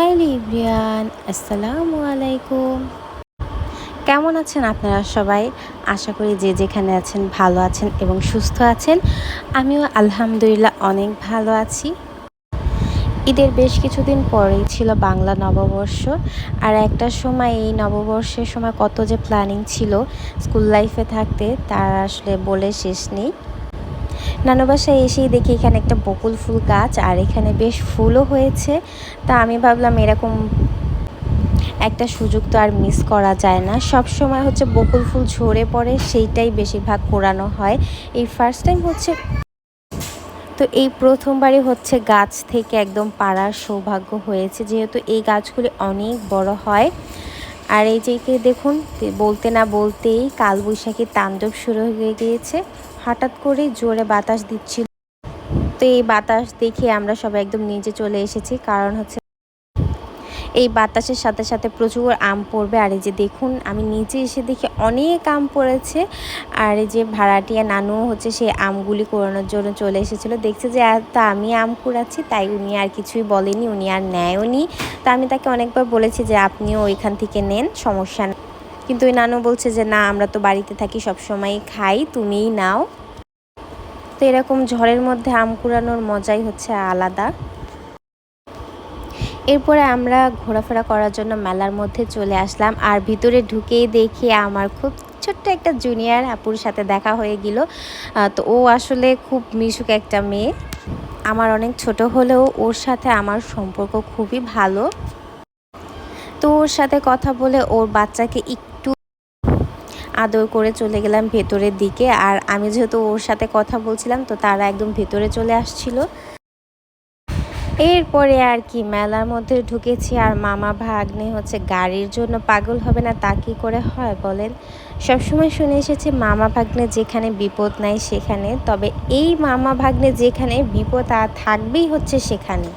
Hello ইব্রিয়ান আসসালামু আলাইকুম। কেমন আছেন আপনারা সবাই? আশা করি যে যেখানে আছেন ভালো আছেন এবং সুস্থ আছেন। আমিও আলহামদুলিল্লাহ অনেক ভালো আছি। ঈদের বেশ কিছুদিন পরেই ছিল বাংলা নববর্ষ। আর একটা সময় এই নববর্ষের সময় কত যে প্ল্যানিং ছিল স্কুল লাইফে থাকতে, তার আসলে বলে শেষ নেই। নানু বাসায় এসেই দেখি এখানে একটা বকুল ফুল গাছ, আর এখানে বেশ ফুলও হয়েছে। তা আমি ভাবলাম এরকম একটা সুযোগ তো আর মিস করা যায় না। সব সময় হচ্ছে বকুল ফুল ঝরে পড়ে, সেইটাই বেশিরভাগ কোরানো হয়। এই ফার্স্ট টাইম হচ্ছে তো এই প্রথমবারই হচ্ছে গাছ থেকে একদম পাড়ার সৌভাগ্য হয়েছে, যেহেতু এই গাছগুলি অনেক বড় হয়। আর এই যে দেখুন, বলতে না বলতেই কালবৈশাখী তাণ্ডব শুরু হয়ে গিয়েছে। হঠাৎ করে জোরে বাতাস দিচ্ছিল। তো এই বাতাস দেখে আমরা সবাই একদম নিচে চলে এসেছি। কারণ হচ্ছে এই বাতাসের সাথে সাথে প্রচুর আম পড়বে। আর এই যে দেখুন, আমি নিচে এসে দেখি অনেক আম পড়েছে। আর এই যে ভাড়াটিয়া নানু হচ্ছে সেই আমগুলি কোরানোর জন্য চলে এসেছিল। দেখছে যে তা আমি আম কুড়াচ্ছি, তাই উনি আর কিছুই বলেনি, উনি আর নেয়ও নি তা আমি তাকে অনেকবার বলেছি যে, আপনিও ওইখান থেকে নেন, সমস্যা নেই। কিন্তু ওই নানু বলছে যে, না, আমরা তো বাড়িতে থাকি সব সময় খাই, তুমিই নাও। তো এরকম ঝড়ের মধ্যে আম কুড়ানোর মজাই হচ্ছে আলাদা। এরপরে আমরা ঘোরাফেরা করার জন্য মেলার মধ্যে চলে আসলাম আর ভিতরে ঢুকেই দেখি আমার খুব ছোট্ট একটা জুনিয়র আপুর সাথে দেখা হয়ে গেল। তো ও আসলে খুব মিশুক একটা মেয়ে। আমার অনেক ছোট হলেও ওর সাথে আমার সম্পর্ক খুবই ভালো। তো ওর সাথে কথা বলে ওর বাচ্চাকে আদর করে চলে গেলাম ভেতরের দিকে। আর আমি যেহেতু ওর সাথে কথা বলছিলাম, তো তারা একদম ভেতরে চলে আসছিল। এরপরে আর কি, মেলার মধ্যে ঢুকেছি আর মামা ভাগ্নে হচ্ছে গাড়ির জন্য পাগল হবে না, তা কী করে হয় বলেন? সবসময় শুনে এসেছি মামা ভাগ্নে যেখানে বিপদ নাই সেখানে, তবে এই মামা ভাগ্নে যেখানে বিপদ আর থাকবেই হচ্ছে সেখানে।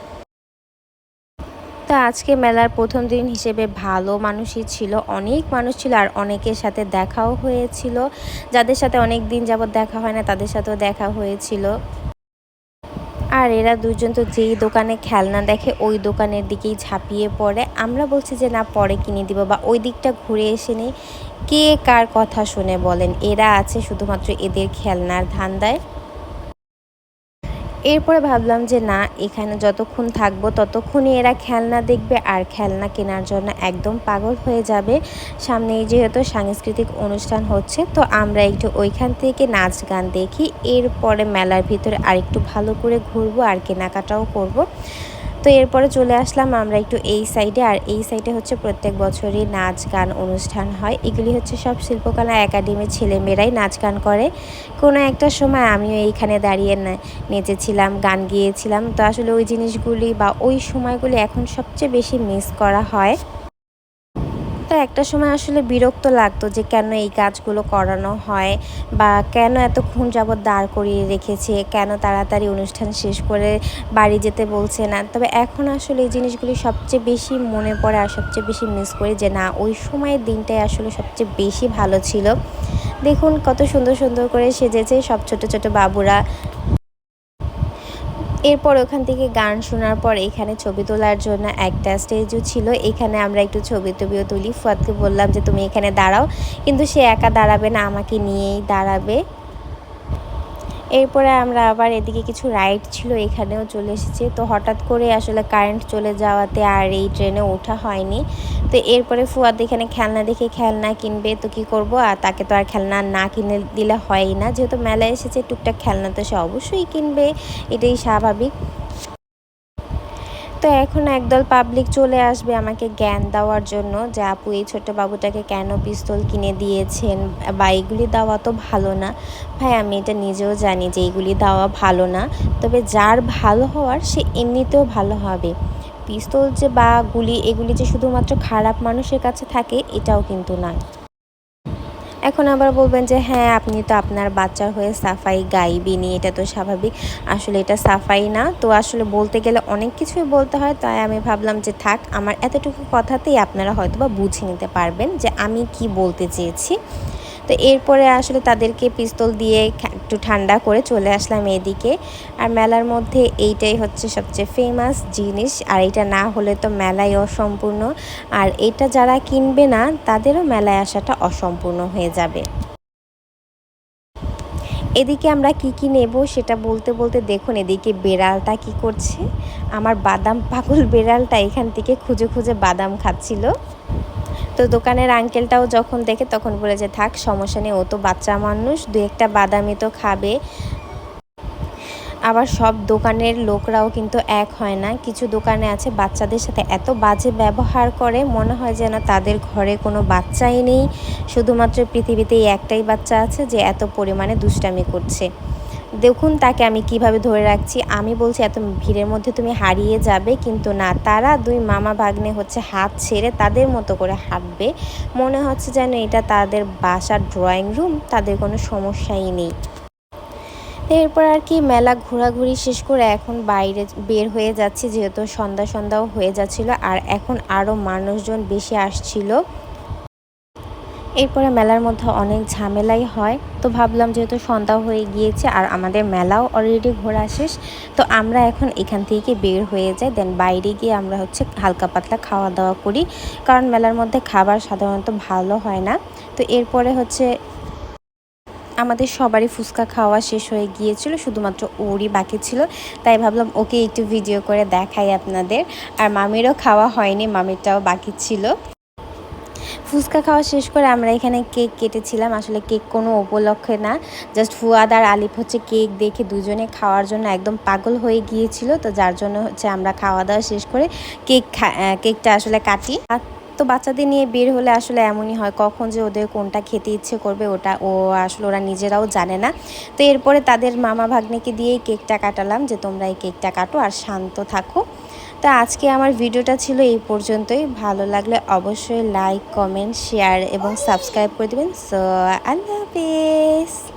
তো আজকে মেলার প্রথম দিন হিসেবে ভালো মানুষই ছিল, অনেক মানুষ ছিল আর অনেকের সাথে দেখাও হয়েছিল। যাদের সাথে অনেক দিন যাবৎ দেখা হয় না, তাদের সাথেও দেখা হয়েছিল। আর এরা দুজন তো যেই দোকানে খেলনা দেখে ওই দোকানের দিকেই ঝাঁপিয়ে পড়ে। আমরা বলছি যে, না, পরে কিনে দিব বা ওই দিকটা ঘুরে এসে নেই। কে কার কথা শুনে বলেন? এরা আছে শুধুমাত্র এদের খেলনার ধান্দায়। এরপরে ভাবলাম যে না, এখানে যতক্ষণ থাকব ততক্ষণই এরা খেলনা দেখবে আর খেলনা কেনার জন্য একদম পাগল হয়ে যাবে সামনেই যেহেতু সাংস্কৃতিক অনুষ্ঠান হচ্ছে, তো আমরা একটু ওইখান থেকে নাচ গান দেখি এরপরে মেলার ভিতরে আরেকটু ভালো করে ঘুরবো আর কেনাকাটাও করব। তো এরপরে চলে আসলাম আমরা একটু এই সাইডে আর এই সাইডে হচ্ছে প্রত্যেক বছরই নাচ গান অনুষ্ঠান হয়। এগুলি হচ্ছে সব শিল্পকলা একাডেমির ছেলেমেয়েরাই নাচ গান করে। কোনো একটা সময় আমিও এইখানে দাঁড়িয়ে নেচেছিলাম, গান গিয়েছিলাম। তো আসলে ওই জিনিসগুলি বা ওই সময়গুলি এখন সবচেয়ে বেশি মিস করা হয়। তো একটা সময় আসলে বিরক্ত লাগতো যে কেন এই কাজগুলো করানো হয় বা কেন এতক্ষণ যাবৎ দাঁড় করিয়ে রেখেছে, কেন তাড়াতাড়ি অনুষ্ঠান শেষ করে বাড়ি যেতে বলছে না। তবে এখন আসলে এই জিনিসগুলি সবচেয়ে বেশি মনে পড়ে আর সবচেয়ে বেশি মিস করি যে না, ওই সময়ের দিনটাই আসলে সবচেয়ে বেশি ভালো ছিল। দেখুন কত সুন্দর সুন্দর করে সেজেছে সব ছোট ছোট বাবুরা। এরপর ওখান থেকে গান শোনার পর এখানে ছবি তোলার জন্য একটা স্টেজও ছিল। এখানে আমরা একটু ছবি টবিও তুলি। ফুয়াদকে বললাম যে, তুমি এখানে দাঁড়াও। কিন্তু সে একা দাঁড়াবে না, আমাকে নিয়েই দাঁড়াবে। এরপরে আমরা আবার এদিকে কিছু রাইড ছিল, এখানেও চলে এসেছে। তো হঠাৎ করে আসলে কারেন্ট চলে যাওয়াতে আর এই ট্রেনে ওঠা হয়নি। তো এরপরে ফুয়াদ এখানে খেলনা দেখে খেলনা কিনবে, তো কি করব? আর তাকে তো আর খেলনা না কিনে দিলে হয়ই না। যেহেতু মেলায় এসেছে, টুকটাক খেলনা তো সে অবশ্যই কিনবে, এটাই স্বাভাবিক। তো এখন একদল পাবলিক চলে আসবে আমাকে জ্ঞান দেওয়ার জন্য যে, আপু, এই ছোট্ট বাবুটাকে কেন পিস্তল কিনে দিয়েছেন? বা এগুলি দেওয়া তো ভালো না। ভাই, আমি এটা নিজেও জানি যে এইগুলি দেওয়া ভালো না। তবে যার ভালো হওয়ার, সে এমনিতেও ভালো হবে। পিস্তল যে বা গুলি, এগুলি যে শুধুমাত্র খারাপ মানুষের কাছে থাকে, এটাও কিন্তু নয়। এখন আবার বলবেন যে হ্যাঁ আপনি তো আপনার বাচ্চার হয়ে সাফাই গাইবিনি এটা তো স্বাভাবিক। আসলে এটা সাফাই না। তো আসলে বলতে গেলে অনেক কিছুই বলতে হয়, তাই আমি ভাবলাম যে, থাক, আমার এতটুকু কথাতেই আপনারা হয়তো বা বুঝে নিতে পারবেন যে, আমি কি বলতে চেয়েছি। তো এরপরে আসলে তাদেরকে পিস্তল দিয়ে একটু ঠান্ডা করে চলে আসলাম এদিকে। আর মেলার মধ্যে এইটাই হচ্ছে সবচেয়ে ফেমাস জিনিস। আর এটা না হলে তো মেলাই অসম্পূর্ণ। আর এটা যারা কিনবে না, তাদেরও মেলায় আসাটা অসম্পূর্ণ হয়ে যাবে। এদিকে আমরা কি কি নেব সেটা বলতে বলতে দেখুন, এদিকে বেড়ালটা কি করছে? আমার বাদাম পাগল বেড়ালটা এখান থেকে খুঁজে খুঁজে বাদাম খাচ্ছিল। তো দোকানের আঙ্কেলটাও যখন দেখে তখন বলে যে, থাক, সমস্যা নেই, ও তো বাচ্চা মানুষ দু একটা বাদামি তো খাবে। আবার সব দোকানের লোকরাও কিন্তু এক হয় না। কিছু দোকানে আছে বাচ্চাদের সাথে এত বাজে ব্যবহার করে, মনে হয় যেন তাদের ঘরে কোনো বাচ্চাই নেই। শুধুমাত্র পৃথিবীতে একটাই বাচ্চা আছে যে এত পরিমাণে দুষ্টামি করছে। দেখুন তাকে আমি কীভাবে ধরে রাখছি। আমি বলছি, এত ভিড়ের মধ্যে তুমি হারিয়ে যাবে। কিন্তু না, তারা দুই মামা ভাগ্নে হচ্ছে হাত ছেড়ে তাদের মতো করে হাঁটবে। মনে হচ্ছে যেন এটা তাদের বাসার ড্রয়িং রুম, তাদের কোনো সমস্যাই নেই। এরপর আর কি, মেলা ঘোরাঘুরি শেষ করে এখন বাইরে বের হয়ে যাচ্ছি, যেহেতু সন্ধ্যা সন্ধ্যাও হয়ে যাচ্ছিল। আর এখন আরও মানুষজন বেশি আসছিল। এরপরে মেলার মধ্যে অনেক ঝামেলাই হয়। তো ভাবলাম যেহেতু সন্ধ্যা হয়ে গিয়েছে আর আমাদের মেলাও অলরেডি ঘোরা শেষ, তো আমরা এখন এখান থেকে বের হয়ে যাই। দেন বাইরে গিয়ে আমরা হচ্ছে হালকা পাতলা খাওয়া দাওয়া করি। কারণ মেলার মধ্যে খাবার সাধারণত ভালো হয় না। তো এরপরে হচ্ছে আমাদের সবারই ফুচকা খাওয়া শেষ হয়ে গিয়েছিল, শুধুমাত্র ওরই বাকি ছিল। তাই ভাবলাম ওকে একটু ভিডিও করে দেখাই আপনাদের। আর মামিরও খাওয়া হয়নি, মামিরটাও বাকি ছিল। ফুচকা খাওয়া শেষ করে আমরা এখানে কেক কেটেছিলাম। আসলে কেক কোনো উপলক্ষে না। জাস্ট ফুয়াদ আর আলিফ হচ্ছে কেক দেখে দুজনে খাওয়ার জন্য একদম পাগল হয়ে গিয়েছিল। তো যার জন্য হচ্ছে আমরা খাওয়া দাওয়া শেষ করে কেক কেকটা আসলে কাটি। তো বাচ্চাদের নিয়ে বের হলে আসলে এমনই হয়, কখন যে ওদের কোনটা খেতে ইচ্ছে করবে ওটা, ও আসলে ওরা নিজেরাও জানে না। তো এরপরে তাদের মামা ভাগ্নেকে দিয়েই কেকটা কাটালাম যে, তোমরা এই কেকটা কাটো আর শান্ত থাকো। তো আজকে আমার ভিডিওটা ছিল এই পর্যন্তই। ভালো লাগলে অবশ্যই লাইক কমেন্ট শেয়ার এবং সাবস্ক্রাইব করে দেবেন। সো আল্লাহ হাফিজ!